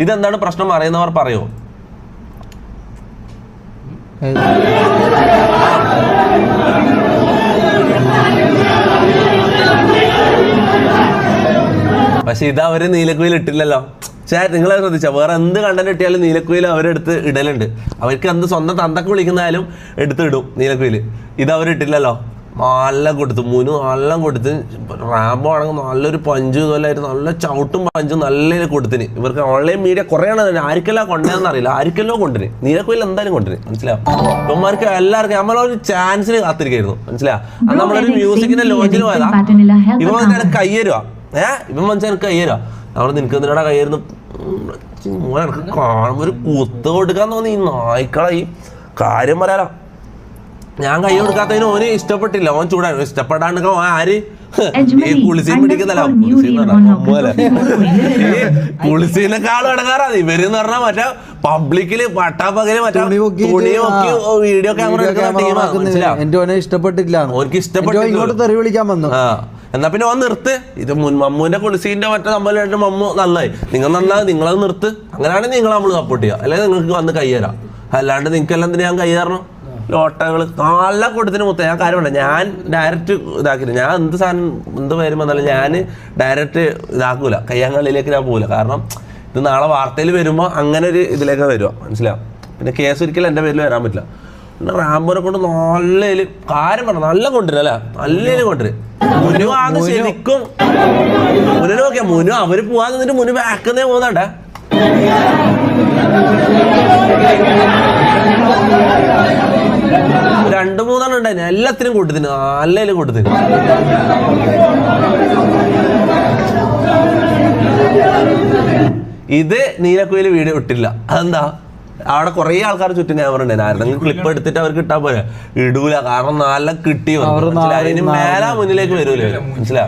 ഇതെന്താണ് പ്രശ്നം അറിയുന്നവർ പറയൂ. പക്ഷെ ഇത് അവർ നീലക്കുയിൽ ഇട്ടില്ലല്ലോ. ചേ നിങ്ങളെ ശ്രദ്ധിച്ച? വേറെ എന്ത് കണ്ടന്റ് കിട്ടിയാലും നീലക്കുയിൽ അവരെടുത്ത് ഇടലുണ്ട്. അവർക്ക് എന്ത് സ്വന്തം തന്തക്ക് വിളിക്കുന്നാലും എടുത്തിടും നീലക്കുയിൽ. ഇത് അവരിട്ടില്ലല്ലോ നല്ല കൊടുത്തു മുനു നല്ല കൊടുത്ത് റാബോ ആണെങ്കിൽ നല്ലൊരു പഞ്ച് ഇതുപോലായിരുന്നു നല്ല ചവിട്ടും പഞ്ചും നല്ല കൊടുത്തിന്. ഇവർക്ക് ഓൺലൈൻ മീഡിയ കുറേ ആർക്കെല്ലാം കൊണ്ടുവന്ന് അറിയില്ല. ആർക്കെല്ലോ കൊണ്ടുവരും നീലക്കോയിൽ എന്തായാലും കൊണ്ടുവരും മനസ്സിലാവും ഇവന്മാർക്ക് എല്ലാവർക്കും നമ്മളൊരു ചാൻസിന് കാത്തിരിക്കായിരുന്നു. മനസ്സിലാവും അത് നമ്മളൊരു മ്യൂസിക്കിന്റെ ലോഞ്ചിൽ പോയതാ. ഇവൻ വന്നിട്ട് കയ്യരുവാ ഏഹ് ഇവൻ മനസ്സിൽ കയ്യരുവാ നമ്മൾ നിനക്ക് എന്തിനാ കയ്യായിരുന്നു മോനെ എനിക്ക് കാണുമ്പോ ഒരു കുത്ത് കൊടുക്കാൻ തോന്നി. ഈ നായ്ക്കളെ ഈ കാര്യം പറയാലോ. ഞാൻ കൈ കൊടുക്കാത്തതിന് ഓന് ഇഷ്ടപ്പെട്ടില്ല. ഓൻ ചൂടാണ് ഇഷ്ടപ്പെടാണ്ട് ഓൻ ആര്? ഈ കുളിസീൻ പിടിക്കുന്നല്ല കുളിസീനെക്കാളും ഇടങ്ങാറാണ്. ഇവരെന്ന് പറഞ്ഞാൽ മറ്റേ പബ്ലിക്കിൽ പട്ടാപ്പകൽ മറ്റേ വീഡിയോ ക്യാമറ എന്റെ ഓനെ ഇഷ്ടപ്പെട്ടില്ല ഓർക്ക് ഇഷ്ടപ്പെട്ടില്ല. ഇങ്ങോട്ട് തെറി വിളിക്കാൻ വന്നു. ആ എന്നാ പിന്നെ ഓൻ നിർത്ത്. ഇത് മുൻ മമ്മൂന്റെ കുളിസീന്റെ മറ്റേ നമ്മളായിട്ട് മമ്മു നന്നായി. നിങ്ങൾ നന്നായി നിങ്ങളത് നിർത്ത്. അങ്ങനെയാണെങ്കിൽ നിങ്ങൾ നമ്മൾ സപ്പോർട്ട് ചെയ്യുക. അല്ലെങ്കിൽ നിങ്ങൾക്ക് വന്ന് കൈ തരാം. അല്ലാണ്ട് നിങ്ങൾക്കെല്ലാം എന്തിനാ ഞാൻ കയ്യേറണം ലോട്ടകൾ നല്ല കൂട്ടത്തിന് മുത്ത ഞാൻ കാര്യമല്ല ഞാൻ ഡയറക്റ്റ് ഇതാക്കില്ല ഞാൻ എന്ത് സാധനം എന്ത് പേരും വന്നാലും ഞാൻ ഡയറക്റ്റ് ഇതാക്കൂല. കയ്യാങ്കളിയിലേക്ക് ഞാൻ പോകില്ല കാരണം ഇത് നാളെ വാർത്തയിൽ വരുമ്പോൾ അങ്ങനെ ഒരു ഇതിലേക്ക് വരുക. മനസ്സിലാവും പിന്നെ കേസ് ഒരിക്കലും എന്റെ പേരിൽ വരാൻ പറ്റില്ല. പിന്നെ റാംബോനെ കൊണ്ട് നല്ല കാര്യം പറഞ്ഞു നല്ല കൊണ്ടുവരും അല്ലേ? നല്ല കൊണ്ടുവരും. മുനു ആണ് ശരിക്കും മുനു നോക്കിയാ മുനു അവർ പോവാൻ നിന്നിട്ട് മുനു ബാക്കുന്നേ പോകുന്നുണ്ടേ രണ്ടു മൂന്നെണ്ണം ഉണ്ടായിരുന്നു. എല്ലാത്തിനും കൂട്ടത്തിന് നല്ലതിലും കൂട്ടത്തിന് ഇത് നീലക്കുയിൽ വീഡിയോ ഇട്ടില്ല. അതെന്താ? അവിടെ കുറേ ആൾക്കാർ ചുറ്റും ക്യാമറ ഉണ്ടായിരുന്നു. ആരെങ്കിലും ക്ലിപ്പ് എടുത്തിട്ട് അവർക്ക് ഇട്ടാ പോരെ? ഇടൂല. കാരണം നല്ല കിട്ടി വന്നു. മനസ്സിലായോ? മേലാ മുന്നിലേക്ക് വരൂലേ? മനസ്സിലാ